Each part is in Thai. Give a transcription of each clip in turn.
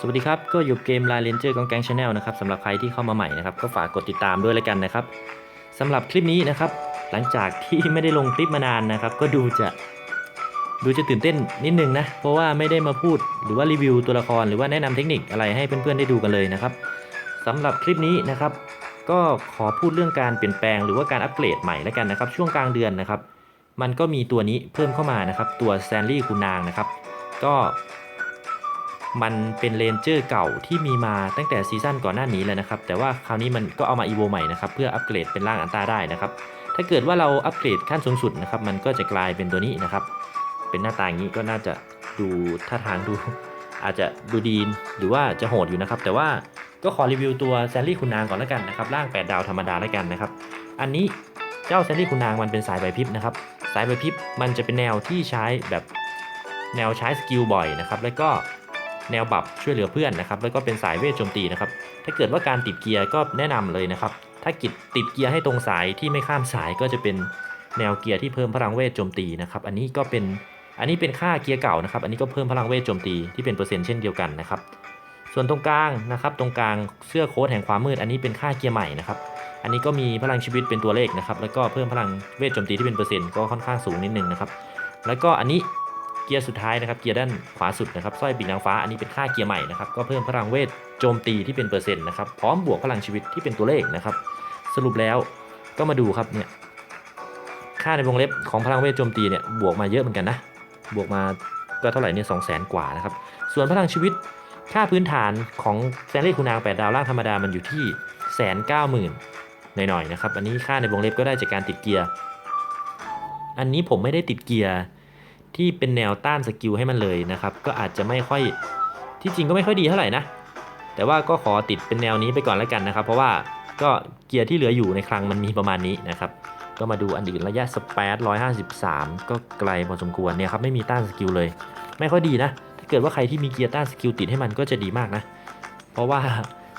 สวัสดีครับ ก็อยู่เกม l า n นเจอร์กองแกงชาแนลนะครับสำหรับใครที่เข้ามาใหม่นะครับ ก็ฝากกดติดตามด้วยแล้วกันนะครับสำหรับคลิปนี้นะครับ หลังจากที่ไม่ได้ลงคลิปมานานนะครับ ก็ดูจะดูจะตื่นเต้นนิดนึงนะ เพราะว่าไม่ได้มาพูดหรือว่ารีวิวตัวละครหรือว่าแนะนำเทคนิคอะไรให้เพื่อนๆได้ดูกันเลยนะครับสำหรับคลิปนี้นะครับ ก็ขอพูดเรื่องการเปลี่ยนแปลงหรือว่าการอัปเกรดใหม่แล้วกันนะครับ ช่วงกลางเดือนนะครับ มันก็มีตัวนี้เพิ่มเข้ามานะครับ ตัวแซนลี่คุณนางนะครับ ก็ มันเป็นเลนเจอร์เก่าที่มีมาตั้งแต่ซีซั่นก่อนหน้านี้แล้วนะครับ แต่ว่าคราวนี้มันก็เอามาอีโวใหม่นะครับ เพื่ออัปเกรดเป็นร่างอันต้าได้นะครับ ถ้าเกิดว่าเราอัปเกรดขั้นสูงสุดนะครับ มันก็จะกลายเป็นตัวนี้นะครับ เป็นหน้าตาอย่างนี้ก็น่าจะดูท่าทางดู อาจจะดูดีหรือว่าจะโหดอยู่นะครับ แต่ว่าก็ขอรีวิวตัวแซนลี่คุณนางก่อนแล้วกันนะครับ ร่าง 8 ดาวธรรมดาแล้วกันนะครับ อันนี้เจ้าแซนลี่คุณนางมันเป็นสายใบพริบนะครับ สายใบพริบมันจะเป็นแนวที่ใช้แบบแนวใช้สกิลบ่อยนะครับ แล้วก็ แนวบัฟช่วยเหลือเพื่อนนะครับ แล้วก็เป็นสายเวทโจมตีนะครับ ถ้าเกิดว่าการติดเกียร์ก็แนะนำเลยนะครับ ถ้ากิดติดเกียร์ให้ตรงสายที่ไม่ข้ามสายก็จะเป็นแนวเกียร์ที่เพิ่มพลังเวทโจมตีนะครับ อันนี้ก็เป็น อันนี้เป็นค่าเกียร์เก่านะครับ อันนี้ก็เพิ่มพลังเวทโจมตีที่เป็นเปอร์เซ็นต์เช่นเดียวกันนะครับ ส่วนตรงกลางนะครับ ตรงกลางเสื้อโค้ทแห่งความมืด อันนี้เป็นค่าเกียร์ใหม่นะครับอันนี้ก็มีพลังชีวิตเป็นตัวเลขนะครับ แล้วก็เพิ่มพลังเวทโจมตีที่เป็นเปอร์เซ็นต์ก็ค่อนข้างสูงนิดนึงนะครับ แล้วก็อันนี้ เกียร์สุดท้ายนะครับเกียร์ด้านขวาสุดนะครับสร้อยปีกนางฟ้าอันนี้เป็นค่าเกียร์ใหม่นะครับก็เพิ่มพลังเวทโจมตีที่เป็นเปอร์เซ็นต์นะครับพร้อมบวกพลังชีวิตที่เป็นตัวเลขนะครับ สรุปแล้วก็มาดูครับเนี่ยค่าในวงเล็บของพลังเวทโจมตีเนี่ยบวกมาเยอะเหมือนกันนะบวกมาก็เท่าไหร่เนี่ยสองแสนกว่านะครับส่วนพลังชีวิตค่าพื้นฐานของแซนเล่คุณนาง8ดาวล่างธรรมดามันอยู่ที่แสนเก้าหมื่นหน่อยๆนะครับอันนี้ค่าในวงเล็บก็ได้จากการติดเกียร์ อันนี้ผมไม่ได้ติดเกียร์ ที่เป็นแนวต้านสกิลให้มันเลยนะครับ ก็อาจจะไม่ค่อยที่จริงก็ไม่ค่อยดีเท่าไหร่นะ แต่ว่าก็ขอติดเป็นแนวนี้ไปก่อนแล้วกันนะครับ เพราะว่าก็เกียร์ที่เหลืออยู่ในคลังมันมีประมาณนี้นะครับ ก็มาดูอันอื่นระยะสเปซ153ก็ไกลพอสมควรเนี่ยครับไม่มีต้านสกิลเลย ไม่ค่อยดีนะ ถ้าเกิดว่าใครที่มีเกียร์ต้านสกิลติดให้มันก็จะดีมากนะ เพราะว่า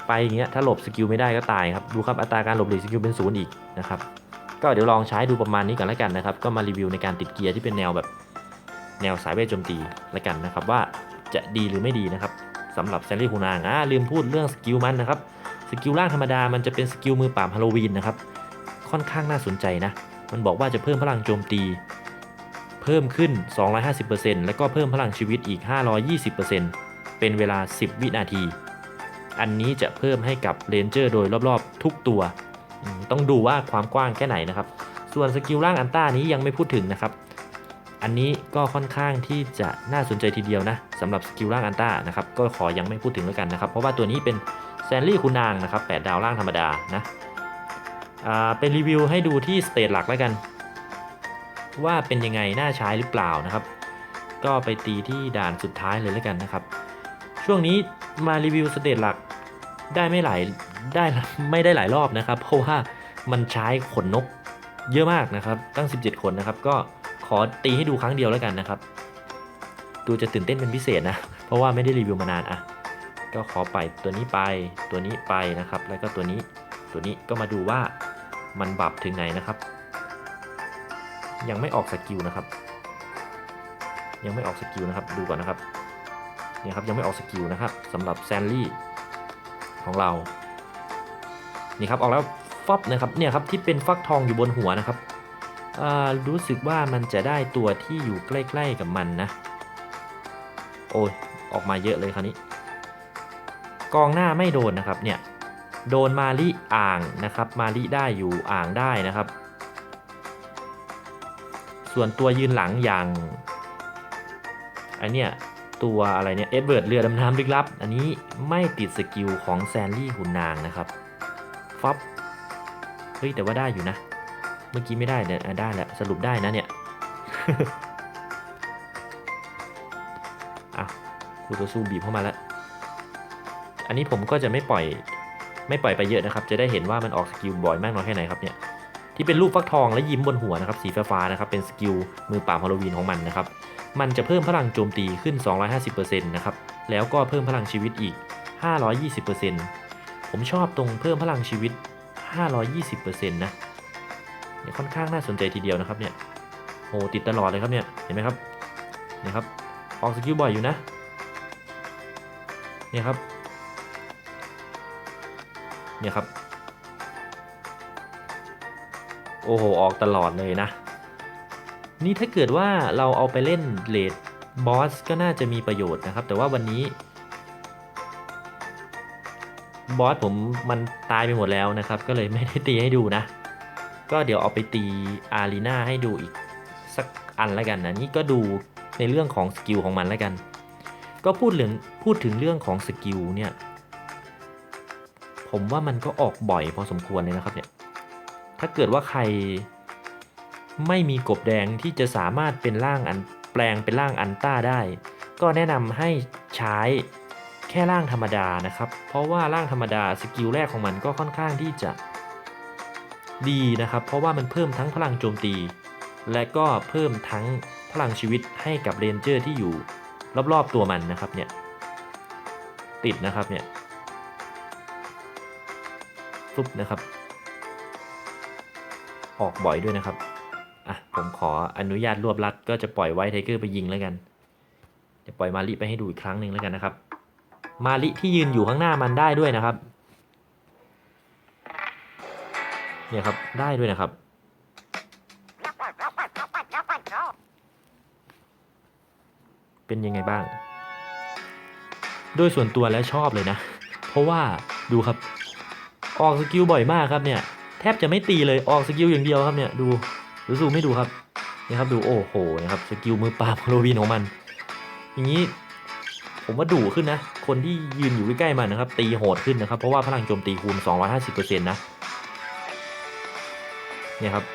ไปอย่างเงี้ยถ้าหลบสกิลไม่ได้ก็ตายครับดูครับอัตราการหลบหลีกสกิลเป็นศูนย์อีกนะครับก็เดี๋ยวลองใช้ดูประมาณนี้ก่อนแล้วกันนะครับ ก็มารีวิวในการติดเกียร์ที่เป็นแนวแบบ แนวสายเวทโจมตีล้วกันนะครับว่าจะดีหรือไม่ดีนะครับสำหรับแซนลี่ฮูนางอ่าลืมพูดเรื่องสกิลมันนะครับสกิลล่างธรรมดามันจะเป็นสกิลมือปราบฮาโลวีนนะครับค่อนข้างน่าสนใจนะ มันบอกว่าจะเพิ่มพลังโจมตี เพิ่มขึ้น 250%แล้วก็เพิ่มพลังชีวิตอีก 520%เป็นเวลา 10 วินาที อันนี้จะเพิ่มให้กับเรนเจอร์โดยรอบๆ ทุกตัว ต้องดูว่าความกว้างแค่ไหนนะครับ ส่วนสกิลร่างอันต้านี้ยังไม่พูดถึงนะครับ อันนี้ก็ค่อนข้างที่จะน่าสนใจทีเดียวนะสำหรับสกิลร่างอันต้านะครับก็ขอยังไม่พูดถึงแล้วกันนะครับ เพราะว่าตัวนี้เป็นแซนลี่คุณนางนะครับ8ดาวร่างธรรมดานะเป็นรีวิวให้ดูที่สเตจหลักแล้วกัน ว่าเป็นยังไงน่าใช้หรือเปล่านะครับ ก็ไปตีที่ด่านสุดท้ายเลยแล้วกันนะครับ ช่วงนี้มารีวิวสเตจหลักได้ไม่หลายได้ไม่ได้หลายรอบนะครับ เพราะว่ามันใช้ขนนกเยอะมากนะครับ ตั้ง 17คนนะครับ ก็ ขอตีให้ดูครั้งเดียวแล้วกันนะครับ ดูจะตื่นเต้นเป็นพิเศษนะ เพราะว่าไม่ได้รีวิวมานานอะ ก็ขอไปตัวนี้ไปตัวนี้ไปนะครับ แล้วก็ตัวนี้ตัวนี้ก็มาดูว่ามันบับถึงไหนนะครับ ยังไม่ออกสกิลนะครับ ยังไม่ออกสกิลนะครับ ดูก่อนนะครับเนี่ยครับยังไม่ออกสกิลนะครับสำหรับแซนลี่ของเรานี่ครับออกแล้วฟอบนะครับเนี่ยครับที่เป็นฟักทองอยู่บนหัวนะครับ รู้สึกว่ามันจะได้ตัวที่อยู่ใกล้ ๆกับมันนะ โอ้ยออกมาเยอะเลยคราวนี้ กองหน้าไม่โดนนะครับเนี่ย โดนมาลิอ่างนะครับ มาลิได้อยู่อ่างได้นะครับ ส่วนตัวยืนหลังอย่างไอเนี่ยตัวอะไรเนี่ยเอ็ดเวิร์ดเรือดำน้ำลึกลับ อันนี้ไม่ติดสกิลของแซนลี่หุ่นนางนะครับฟับเฮ้ยแต่ว่าได้อยู่นะ มื่อกี้ไม่ได้เนี่ยได้แล้วสรุปได้นะเนี่ยอะคูตัวสู้บีบเข้ามาแล้ว อันนี้ผมก็จะไม่ปล่อยไม่ปล่อยไปเยอะนะครับ จะได้เห็นว่ามันออกสกิลบ่อยมากน้อยแค่ไหนครับเนี่ยที่เป็นรูปฟักทองและยิ้มบนหัวนะครับสีฟ้าๆนะครับเป็นสกิลมือปราบฮาโลวีนของมันนะครับมันจะเพิ่มพลังโจมตีขึ้น 250%นะครับแล้วก็เพิ่มพลังชีวิตอีก 520%ผมชอบตรงเพิ่มพลังชีวิต 520%นะ เนี่ยค่อนข้างน่าสนใจทีเดียวนะครับเนี่ยโหติดตลอดเลยครับเนี่ยเห็นไหมครับเนี่ยครับออกสกิลบ่อยอยู่นะเนี่ยครับเนี่ยครับ โอ้โห ออกตลอดเลยนะ นี่ถ้าเกิดว่าเราเอาไปเล่นเลดบอสก็น่าจะมีประโยชน์นะครับ แต่ว่าวันนี้ บอสผมมันตายไปหมดแล้วนะครับ ก็เลยไม่ได้ตีให้ดูนะ ก็เดี๋ยวเอาไปตีอารีนาให้ดูอีกสักอันแล้วกันนะนี่ก็ดูในเรื่องของสกิลของมันแล้วกัน ก็พูดเรื่องพูดถึงเรื่องของสกิลเนี่ย ผมว่ามันก็ออกบ่อยพอสมควรเลยนะครับเนี่ย ถ้าเกิดว่าใครไม่มีกบแดงที่จะสามารถเป็นร่างอันแปลงเป็นร่างอันต้าได้ ก็แนะนำให้ใช้แค่ร่างธรรมดานะครับ เพราะว่าร่างธรรมดาสกิลแรกของมันก็ค่อนข้างที่จะ ดีนะครับ เพราะว่ามันเพิ่มทั้งพลังโจมตี และก็เพิ่มทั้งพลังชีวิตให้กับเรนเจอร์ที่อยู่รอบๆตัวมันนะครับเนี่ยติดนะครับเนี่ยฟุบนะครับ ออกบ่อยด้วยนะครับอะผมขออนุญาตรวบรัดก็จะปล่อยไว้ไทเกอร์ไปยิงแล้วกันจะปล่อยมาลิไปให้ดูอีกครั้งหนึ่งแล้วกันนะครับ มาลิที่ยืนอยู่ข้างหน้ามันได้ด้วยนะครับ เนี่ยครับได้ด้วยนะครับ เป็นยังไงบ้าง โดยส่วนตัวแล้วชอบเลยนะ เพราะว่าดูครับ ออกสกิลบ่อยมากครับเนี่ยแทบจะไม่ตีเลยออกสกิลอย่างเดียวครับเนี่ยดูหรือซูไม่ดูครับนี่ครับดูโอ้โหนะครับสกิลมือปราบโรวินของมัน อย่างนี้ผมว่าดุขึ้นนะ คนที่ยืนอยู่ใกล้ๆมันนะครับ ตีโหดขึ้นนะครับ เพราะว่าพลังโจมตีคูณ 250%นะ เนี่ยครับ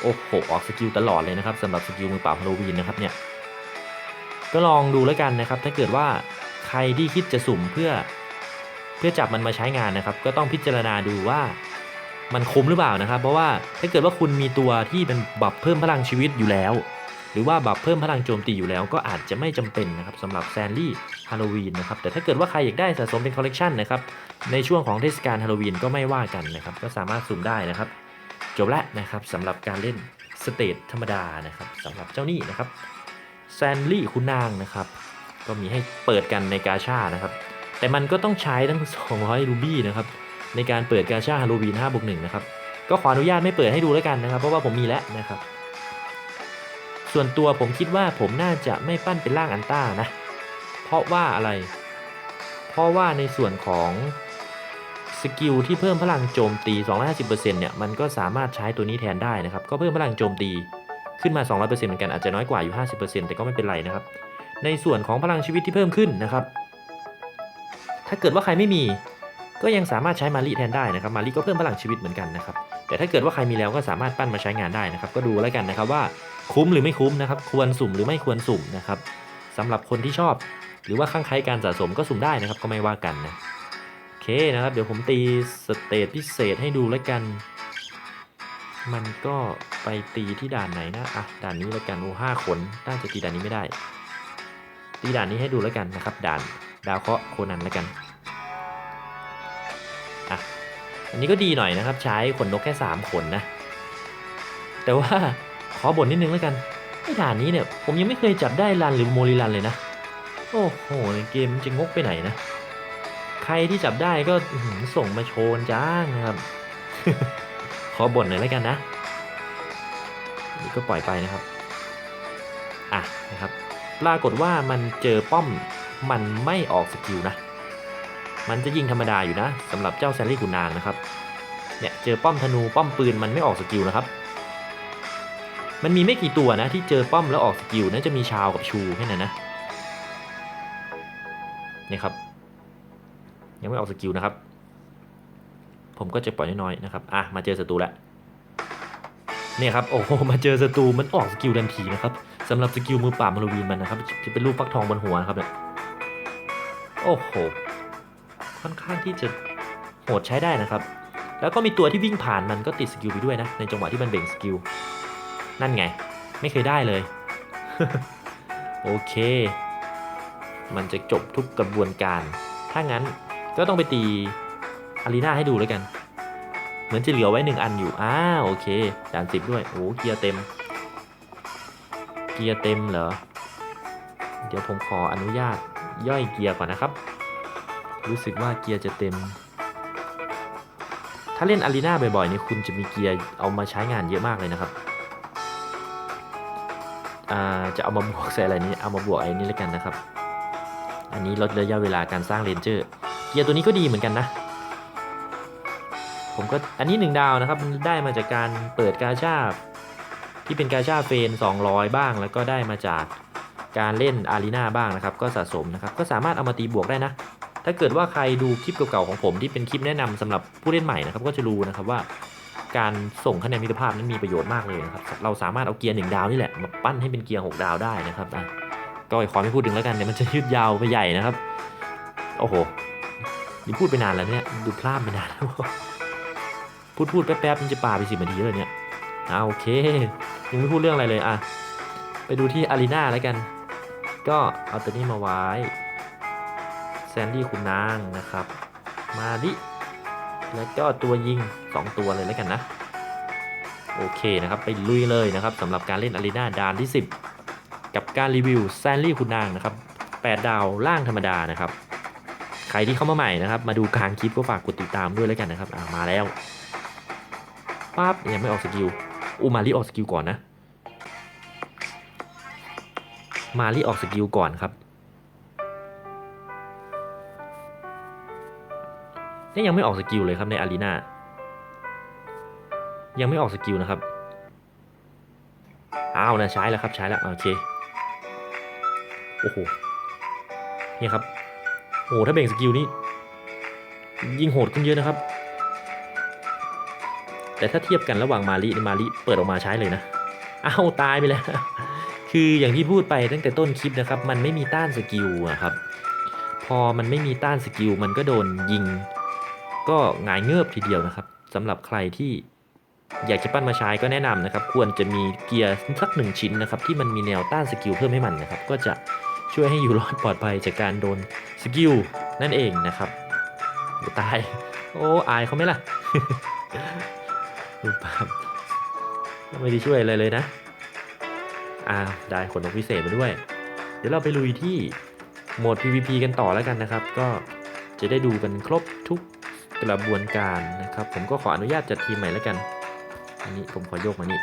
โอ้โห ออกสกิลตลอดเลยนะครับสำหรับสกิลมือปราบโรวินนะครับเนี่ย ก็ลองดูแล้วกันนะครับ ถ้าเกิดว่าใครที่คิดจะสุ่มเพื่อเพื่อจับมันมาใช้งานนะครับ ก็ต้องพิจารณาดูว่ามันคุ้มหรือเปล่านะครับ เพราะว่าถ้าเกิดว่าคุณมีตัวที่เป็นบับเพิ่มพลังชีวิตอยู่แล้ว หรือว่าบัฟเพิ่มพลังโจมตีอยู่แล้วก็อาจจะไม่จำเป็นนะครับสำหรับแซนลี่ฮาโลวีนนะครับแต่ถ้าเกิดว่าใครอยากได้สะสมเป็นคอลเลกชันนะครับในช่วงของเทศกาลฮาโลวีนก็ไม่ว่ากันนะครับก็สามารถสุ่มได้นะครับ จบละนะครับสำหรับการเล่นสเตจธรรมดานะครับสำหรับเจ้านี่นะครับแซนลี่คุณนางนะครับก็มีให้เปิดกันในกาชานะครับ แต่มันก็ต้องใช้ทั้ง 200 รูบี้นะครับในการเปิดกาชาฮาโลวีน5บวก1นะครับก็ขออนุญาตไม่เปิดให้ดูแล้วกันนะครับ เพราะว่าผมมีแล้วนะครับ ส่วนตัวผมคิดว่าผมน่าจะไม่ปั้นเป็นร่างอันต้านะ เพราะว่าอะไร เพราะว่าในส่วนของสกิลที่เพิ่มพลังโจมตี 250%เนี่ย มันก็สามารถใช้ตัวนี้แทนได้นะครับ ก็เพิ่มพลังโจมตีขึ้นมา 200%เหมือนกัน อาจจะน้อยกว่าอยู่ 50%แต่ก็ไม่เป็นไรนะครับ ในส่วนของพลังชีวิตที่เพิ่มขึ้นนะครับ ถ้าเกิดว่าใครไม่มี ก็ยังสามารถใช้มารีแทนได้นะครับ มารีก็เพิ่มพลังชีวิตเหมือนกันนะครับ แต่ถ้าเกิดว่าใครมีแล้วก็สามารถปั้นมาใช้งานได้นะครับ ก็ดูแล้วกันนะครับว่า คุ้มหรือไม่คุ้มนะครับ ควรสุ่มหรือไม่ควรสุ่มนะครับสำหรับคนที่ชอบ หรือว่าข้างใครการสะสมก็สุ่มได้นะครับ ก็ไม่ว่ากันนะโอเคนะครับ เดี๋ยวผมตีสเตตพิเศษให้ดูแล้วกัน มันก็ไปตีที่ด่านไหนนะอะด่านนี้แล้วกันโอ้ห้าคนน่าจะตีด่านนี้ไม่ได้ ตีด่านนี้ให้ดูแล้วกันนะครับ ด่านดาวเคราะห์โคนันแล้วกันอะอันนี้ก็ดีหน่อยนะครับ ใช้ขนนกแค่3ขนนะ แต่ว่า อบ่นนิดนึงแล้วกันไอ้ด่านนี้เนี่ย ผมยังไม่เคยจับได้รันหรือโมริรันเลยนะ โอ้โหในเกมมันจะงกไปไหนนะ ใครที่จับได้ก็ส่งมาโชว์จ้างนะครับ ขอบ่นหน่อยแล้วกันนะนี่ก็ปล่อยไปนะครับ อะนะครับ ปรากฏว่ามันเจอป้อมมันไม่ออกสกิลนะ มันจะยิงธรรมดาอยู่นะสำหรับเจ้าแซลลี่ขุนนางนะครับ เนี่ยเจอป้อมธนูป้อมปืนมันไม่ออกสกิลนะครับ มันมีไม่กี่ตัวนะที่เจอป้อมแล้วออกสกิลนะจะมีชาวกับชูแค่นั้นนะเนี่ยครับ ยังไม่ออกสกิลนะครับ ผมก็จะปล่อยน้อยๆนะครับอะมาเจอศัตรูแล้วเนี่ยครับโอ้โหมาเจอศัตรูมันออกสกิลทันทีนะครับสำหรับสกิลมือปรามาโลวีนมันนะครับจะเป็นรูปฟักทองบนหัวนะครับเนี่ยโอ้โหค่อนข้างที่จะโหดใช้ได้นะครับ แล้วก็มีตัวที่วิ่งผ่านมันก็ติดสกิลไปด้วยนะในจังหวะที่มันเบ่งสกิล นั่นไง ไม่เคยได้เลย โอเค มันจะจบทุกกระบวนการ ถ้างั้นก็ต้องไปตีอารีนาให้ดูแล้วกัน เหมือนจะเหลือไว้หนึ่งอันอยู่ อ้าโอเคด่านสิบด้วย โอ้เกียร์เต็ม เกียร์เต็มเหรอ เดี๋ยวผมขออนุญาตย่อยเกียร์ก่อนนะครับ รู้สึกว่าเกียร์จะเต็ม ถ้าเล่นอารีนาบ่อยๆนี่คุณจะมีเกียร์เอามาใช้งานเยอะมากเลยนะครับ จะเอามาบวกใส่อะไรนี้เอามาบวกไอ้นี่แล้วกันนะครับ อันนี้ลดระยะเวลาการสร้างเลนเจอร์เกียร์ตัวนี้ก็ดีเหมือนกันนะ ผมก็อันนี้หนึ่งดาวนะครับมันได้มาจากการเปิดกาชาที่เป็นกาชาเฟน 200 บ้าง แล้วก็ได้มาจากการเล่นอารีนาบ้างนะครับ ก็สะสมนะครับ ก็สามารถเอามาตีบวกได้นะ ถ้าเกิดว่าใครดูคลิปเก่าๆของผมที่เป็นคลิปแนะนำสำหรับผู้เล่นใหม่นะครับ ก็จะรู้นะครับว่า การส่งคะแนนมิตรภาพนั้นมีประโยชน์มากเลยนะครับ เราสามารถเอาเกียร์หนึ่งดาวนี่แหละมาปั้นให้เป็นเกียร์หกดาวได้นะครับอะก็ขอไม่พูดถึงแล้วกันเดี๋ยวมันจะยืดยาวไปใหญ่นะครับ โอ้โหนี่พูดไปนานแล้วเนี่ยดูพลาดไปนานแล้วพูดพูดแป๊บๆมันจะป่าไปสิบนาทีแล้วเนี่ยอ่าโอเคยังไม่พูดเรื่องอะไรเลยอะไปดูที่อารีนาแล้วกัน ก็เอาตัวนี้มาไว้แซนดี้คุณนางนะครับ มาดิ แล้วก็ตัวยิง 2 ตัวเลยแล้วกันนะ โอเคนะครับ ไปลุยเลยนะครับสำหรับการเล่นอารีนาดานที่ 10 กับการรีวิวแซนดี้คุณนางนะครับ 8 ดาวล่างธรรมดานะครับ ใครที่เข้ามาใหม่นะครับ มาดูกลางคลิปก็ฝากกดติดตามด้วยแล้วกันนะครับามาแล้วปั๊บยังไม่ออกสกิลอูมารีออกสกิลก่อนนะ มารีออกสกิลก่อนครับ นี่ยังไม่ออกสกิลเลยครับในอารีนายังไม่ออกสกิลนะครับอ้าวนะใช้แล้วครับใช้แล้วโอเคโอ้โหนี่ครับโอ้โหถ้าเบ่งสกิลนี่ยิงโหดขึ้นเยอะนะครับ แต่ถ้าเทียบกันระหว่างมาริมาริเปิดออกมาใช้เลยนะอ้าวตายไปแล้วคืออย่างที่พูดไปตั้งแต่ต้นคลิปนะครับ มันไม่มีต้านสกิลอะครับ พอมันไม่มีต้านสกิลมันก็โดนยิง ก็หงายเงือบทีเดียวนะครับสำหรับใครที่อยากจะปั้นมาใช้ก็แนะนำนะครับ ควรจะมีเกียร์สักหนึ่งชิ้นนะครับที่มันมีแนวต้านสกิลเพิ่มให้มันนะครับ ก็จะช่วยให้อยู่รอดปลอดภัยจากการโดนสกิลนั่นเองนะครับตาย โอ้อายเขาไหมล่ะดูปามไม่ได้ช่วยอะไรเลยนะอ่าได้ขนนกพิเศษมาด้วย เดี๋ยวเราไปลุยที่โหมด PVP กันต่อแล้วกันนะครับ ก็จะได้ดูกันครบทุก กระบวนการนะครับ ผมก็ขออนุญาตจัดทีมใหม่แล้วกัน อันนี้ผมขอโยกมานี่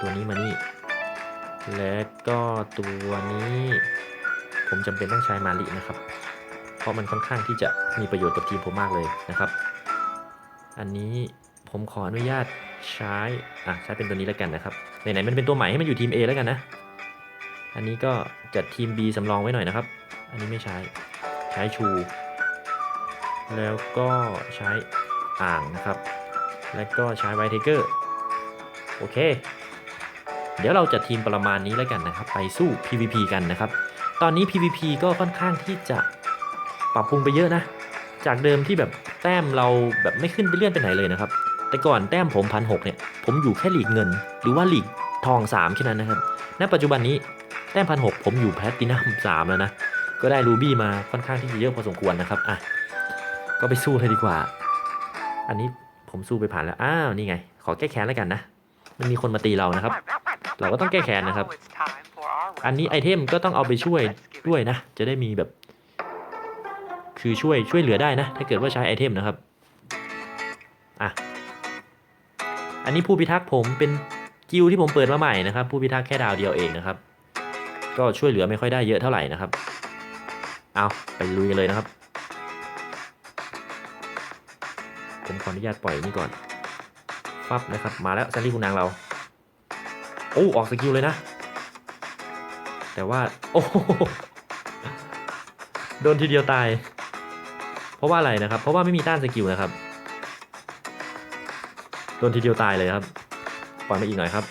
ตัวนี้มานี่ และก็ตัวนี้ ผมจำเป็นต้องใช้มาลินะครับ เพราะมันค่อนข้างที่จะมีประโยชน์กับทีมผมมากเลยนะครับ อันนี้ผมขออนุญาตใช้ อะใช้เป็นตัวนี้แล้วกันนะครับไหนๆมันเป็นตัวใหม่ให้มันอยู่ทีม A แล้วกันนะ อันนี้ก็จัดทีม B สำรองไว้หน่อยนะครับ อันนี้ไม่ใช้ ใช้ชู แล้วก็ใช้อ่างนะครับ แล้วก็ใช้ไวท์เทเกอร์ โอเค เดี๋ยวเราจัดทีมประมาณนี้แล้วกันนะครับ ไปสู้ PVP กันนะครับ ตอนนี้ PVP ก็ค่อนข้างที่จะปรับปรุงไปเยอะนะ จากเดิมที่แบบแต้มเราแบบไม่ขึ้นไปเลื่อนไปไหนเลยนะครับ แต่ก่อนแต้มผมพันหเนี่ย ผมอยู่แค่หลีกเงิน หรือว่าหลีกทอง 3 แค่นั้นนะครับ ณ ปัจจุบันนี้แต้มพันหผมอยู่แพลตตินัมสามแล้วนะ ก็ได้รูบี้มาค่อนข้างที่จะเยอะพอสมควรนะครับ อะ ก็ไปสู้เลยดีกว่า อันนี้ผมสู้ไปผ่านแล้ว อ้าว นี่ไง ขอแก้แค้นแล้วกันนะ มันมีคนมาตีเรานะครับ เราก็ต้องแก้แค้นนะครับ อันนี้ไอเทมก็ต้องเอาไปช่วยด้วยนะ จะได้มีแบบ คือช่วยช่วยเหลือได้นะ ถ้าเกิดว่าใช้ไอเทมนะครับ อะ อันนี้ผู้พิทักษ์ผมเป็นกิลที่ผมเปิดมาใหม่นะครับ ผู้พิทักษ์แค่ดาวเดียวเองนะครับ ก็ช่วยเหลือไม่ค่อยได้เยอะเท่าไหร่นะครับ เอาไปลุยกันเลยนะครับ ผมขออนุญาตปล่อยนี่ก่อนฟับนะครับ มาแล้วแซนดี้คุณนางเรา โอ้ออกสกิลเลยนะ แต่ว่า โอ้โหโดนทีเดียวตาย เพราะว่าอะไรนะครับ เพราะว่าไม่มีต้านสกิลนะครับ โดนทีเดียวตายเลยครับ ปล่อยมาอีกหน่อยครับ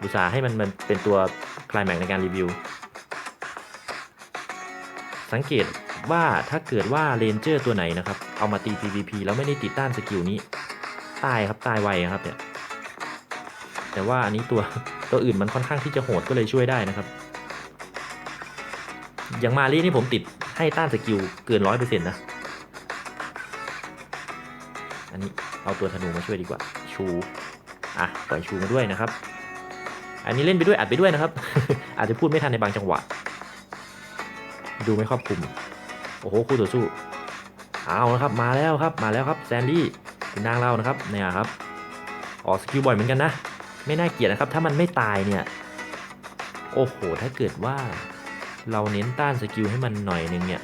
อุตส่าห์ให้มันมันเป็นตัวคลายแม็กในการรีวิว สังเกต ว่าถ้าเกิดว่าเรนเจอร์ตัวไหนนะครับ เอามาตี PVP แล้วไม่ได้ติดต้านสกิลนี้ ตายครับตายไวครับเนี่ย แต่ว่าอันนี้ตัวตัวอื่นมันค่อนข้างที่จะโหดก็เลยช่วยได้นะครับ อย่างมารีนี่ผมติดให้ต้านสกิลเกินร้อยเปอร์เซ็นต์นะ อันนี้เอาตัวธนูมาช่วยดีกว่า ชู อะปล่อยชูมาด้วยนะครับ อันนี้เล่นไปด้วยอัดไปด้วยนะครับ อาจจะพูดไม่ทันในบางจังหวะ ดูไม่ครอบคลุม โอ้โหคู่ต่อสู้เอาละครับมาแล้วครับมาแล้วครับแซนดี้คุณนางเรานะครับเนี่ยครับออกสกิลบ่อยเหมือนกันนะ ไม่น่าเกลียดนะครับ ถ้ามันไม่ตายเนี่ย โอ้โห ถ้าเกิดว่าเราเน้นต้านสกิลให้มันหน่อยหนึงเนี่ย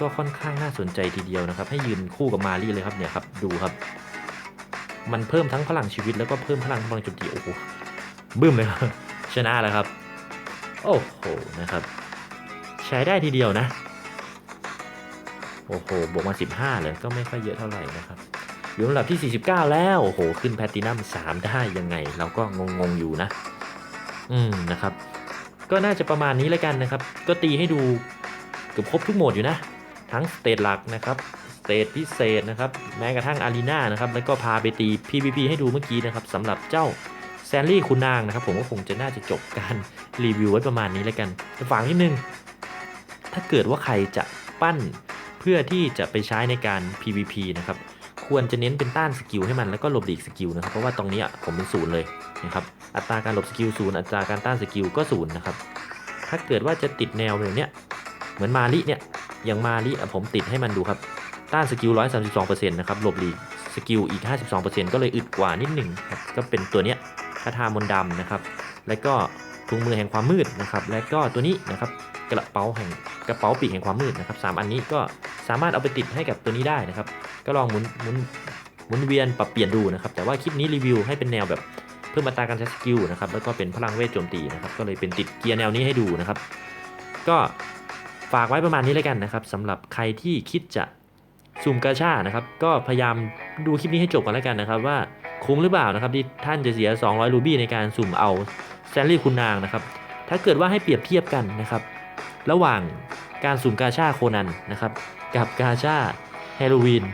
ก็ค่อนข้างน่าสนใจทีเดียวนะครับ ให้ยืนคู่กับมารีเลยครับเนี่ยครับ ดูครับ มันเพิ่มทั้งพลังชีวิตแล้วก็เพิ่มพลังพลังโจมตีโอ้โหบึ้มเลยครับชนะแล้วครับ โอ้โหนะครับ ใช้ได้ทีเดียวนะ โอ้โห บวกมา 15 เลยก็ไม่ค่อยเยอะเท่าไหร่นะครับ อยู่ลำดับที่ 49 แล้ว โอ้โห ขึ้นแพตตินัม3 ได้ยังไง เราก็งงๆอยู่นะ อืมนะครับ ก็น่าจะประมาณนี้แล้วกันนะครับ ก็ตีให้ดูเกือบครบทุกโหมดอยู่นะ ทั้งสเตจหลักนะครับสเตจพิเศษนะครับ แม้กระทั่งอารีนานะครับ แล้วก็พาไปตี PVP ให้ดูเมื่อกี้นะครับสำหรับเจ้าแซนลี่คุณนางนะครับ ผมก็คงจะน่าจะจบการรีวิวไว้ประมาณนี้แล้วกันฝากนิดนึง ถ้าเกิดว่าใครจะปั้น เพื่อที่จะไปใช้ในการ PVP นะครับ ควรจะเน้นเป็นต้านสกิลให้มันแล้วก็หลบหลีกสกิลนะครับ เพราะว่าตรงนี้ผมเป็นศูนย์เลยนะครับ อัตราการหลบสกิลศูนย์อัตราการต้านสกิลก็ศูนย์นะครับ ถ้าเกิดว่าจะติดแนวแบบเนี้ย เหมือนมาลิเนี่ย อย่างมาลิอะผมติดให้มันดูครับ ต้านสกิล132%นะครับ หลบหลีกสกิลอีก 52%ก็เลยอึดกว่านิดหนึ่งครับก็เป็นตัวเนี้ยคาถามนต์ดำนะครับ แล้วก็ถุงมือแห่งความมืดนะครับ และก็ตัวนี้นะครับ กระเป๋าแห่งกระเป๋าปีกแห่งความมืดนะครับสามอันนี้ก็สามารถเอาไปติดให้กับตัวนี้ได้นะครับ ก็ลองหมุนหมุนหมุนเวียนปรับเปลี่ยนดูนะครับ แต่ว่าคลิปนี้รีวิวให้เป็นแนวแบบเพิ่มอัตราการใช้สกิลนะครับแล้วก็เป็นพลังเวทโจมตีนะครับก็เลยเป็นติดเกียร์แนวนี้ให้ดูนะครับ ก็ฝากไว้ประมาณนี้แล้วกันนะครับสำหรับใครที่คิดจะสุ่มกาชานะครับ ก็พยายามดูคลิปนี้ให้จบกันแล้วกันนะครับว่าคุ้มหรือเปล่านะครับที่ท่านจะเสีย 200 รูบี้ในการสุ่มเอาแซนลี่คุณนางนะครับ ถ้าเกิดว่าให้เปรียบเทียบกันนะครับ ระหว่างการสุ่มกาชาโคนันนะครับกับกาชาฮ a โลวีน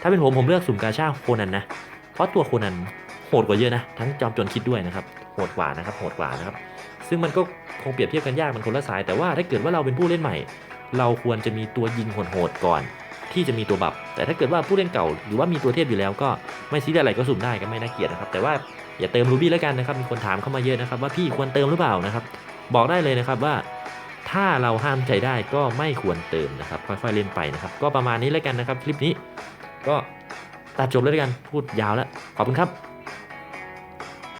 ถ้าเป็นผมผมเลือกสุ่มกาชาโคนันนะ เพราะตัวโคนันโหดกว่าเยอะนะ ทั้งจอมโจรคิดด้วยนะครับ โหดกว่านะครับ โหดกว่านะครับ ซึ่งมันก็คงเปรียบเทียบกันยากมันคนละสาย แต่ว่าถ้าเกิดว่าเราเป็นผู้เล่นใหม่ เราควรจะมีตัวยิงโหดๆก่อน ที่จะมีตัวบัฟแต่ถ้าเกิดว่าผู้เล่นเก่า หรือว่ามีตัวเทพอยู่แล้วก็ไม่ซีเรียสอะไรก็สุ่มได้ก็ไม่น่าเกลียดนะครับ แต่ว่าอย่าเติมรูบี้แล้วกันนะครับ มีคนถามเข้ามาเยอะนะครับว่าพี่ควรเติมหรือเปล่านะครับ บอกได้เลยนะครับว่า ถ้าเราห้ามใจได้ก็ไม่ควรเติมนะครับ ค่อยๆเล่นไปนะครับ ก็ประมาณนี้แล้วกันนะครับ คลิปนี้ ก็ตัดจบเลยแล้วกันพูดยาวแล้วขอบคุณครับ